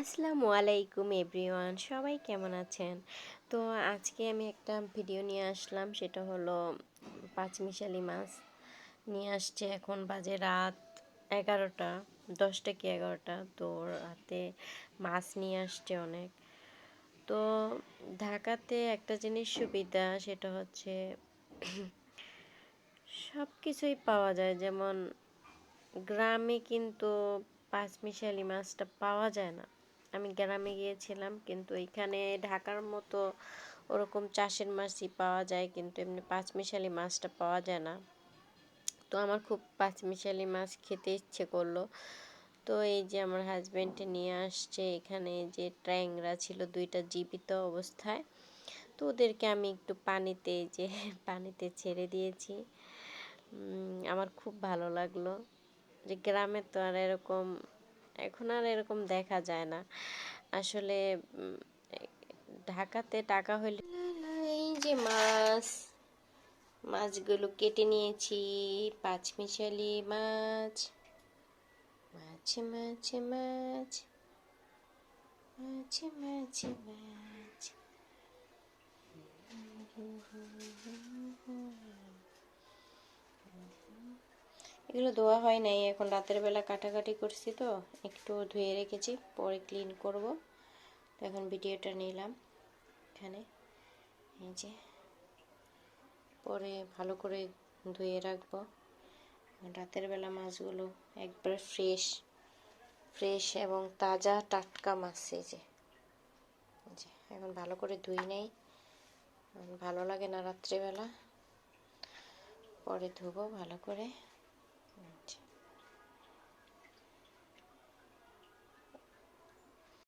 আসসালামু আলাইকুম এভরিওয়ান, সবাই কেমন আছেন? তো আজকে আমি একটা ভিডিও নিয়ে আসলাম, সেটা হলো পাঁচমিশালি মাছ নিয়ে আসছে। এখন বাজে রাত এগারোটা, দশটা কি এগারোটা? তো রাতে মাছ নিয়ে আসছে অনেক। তো ঢাকাতে একটা জিনিস সুবিধা, সেটা হচ্ছে সব কিছুই পাওয়া যায়। যেমন গ্রামে কিন্তু পাঁচমিশালি মাছটা পাওয়া যায় না। আমি গ্রামে গিয়েছিলাম, কিন্তু এখানে ঢাকার মতো ওরকম চাষের মাছই পাওয়া যায়, কিন্তু এমনি পাঁচমিশালি মাছটা পাওয়া যায় না। তো আমার খুব পাঁচমিশালি মাছ খেতে ইচ্ছে করল। তো এই যে আমার হাজব্যান্ডে নিয়ে আসছে এখানে যে ট্যাংরা ছিল দুইটা জীবিত অবস্থায়, তো ওদেরকে আমি একটু পানিতে যে পানিতে ছেড়ে দিয়েছি। আমার খুব ভালো লাগল। যে গ্রামে তো আর এরকম এখন আর এরকম দেখা যায় না। আসলে ঢাকাতে টাকা হইলে এই যে মাছ, মাছগুলো কেটে নিয়েছি, পাঁচমিশালি মাছ মাছ মাছ মাছ মাছ মাছ মাছ। এগুলো ধোয়া হয় নাই, এখন রাতের বেলা কাটাকাটি করছি তো, একটু ধুয়ে রেখেছি, পরে ক্লিন করব। তো এখন ভিডিওটা নিলাম এখানে, এই যে। পরে ভালো করে ধুয়ে রাখব। রাতের বেলা মাছগুলো একবার ফ্রেশ ফ্রেশ এবং তাজা টাটকা মাছ এই যে, এখন ভালো করে ধুই নেই, ভালো লাগে না রাত্রেবেলা। পরে ধুবো ভালো করে। Right.